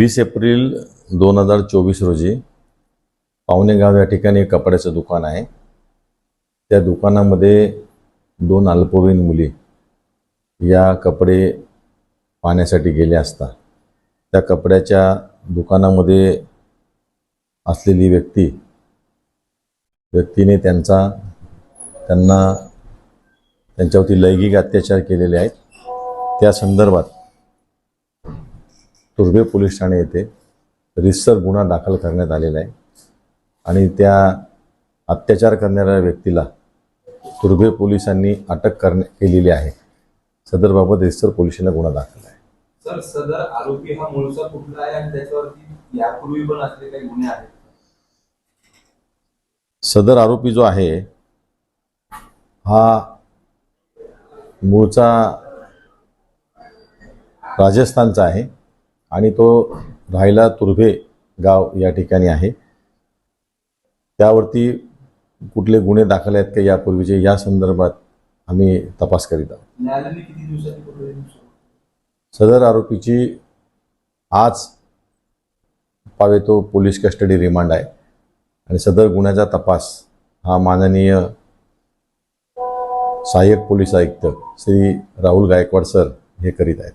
वीस एप्रिल दोन हजार चोवीस रोजी पावणेगाव या ठिकाणी एक कपड्याचं दुकान आहे. त्या दुकानामध्ये दोन अल्पवयीन मुली या कपडे पाहण्यासाठी गेले असता त्या कपड्याच्या दुकानामध्ये असलेली व्यक्ती व्यक्तीने त्यांचा त्यांना त्यांच्यावरती लैंगिक अत्याचार केलेले आहेत. त्या संदर्भात तुर्भे पोलीस ठाणे येथे रितसर गुन्हा दाखल करण्यात आलेला आहे. आणि त्या अत्याचार करणाऱ्या व्यक्तीला तुर्भे पोलिसांनी अटक करण्या केलेली आहे. सदरबाबत रितसर पोलिसांना गुन्हा दाखल आहे. सर सदर आरोपी हा मूळचा कुठला आहे आणि त्याच्यावरती यापूर्वी पण असले काही गुन्हे आहेत? सदर आरोपी जो आहे हा मूळचा राजस्थानचा आहे. आणि तो राहायला तुर्भे गाव या ठिकाणी आहे. त्यावरती कुठले गुन्हे दाखल आहेत का यापूर्वीचे या संदर्भात आम्ही तपास करीत आहोत? सदर आरोपीची आज पावेतो पोलीस कस्टडी रिमांड आहे. आणि सदर गुन्ह्याचा तपास हा माननीय सहाय्यक पोलीस आयुक्त श्री राहुल गायकवाड सर हे करीत आहेत.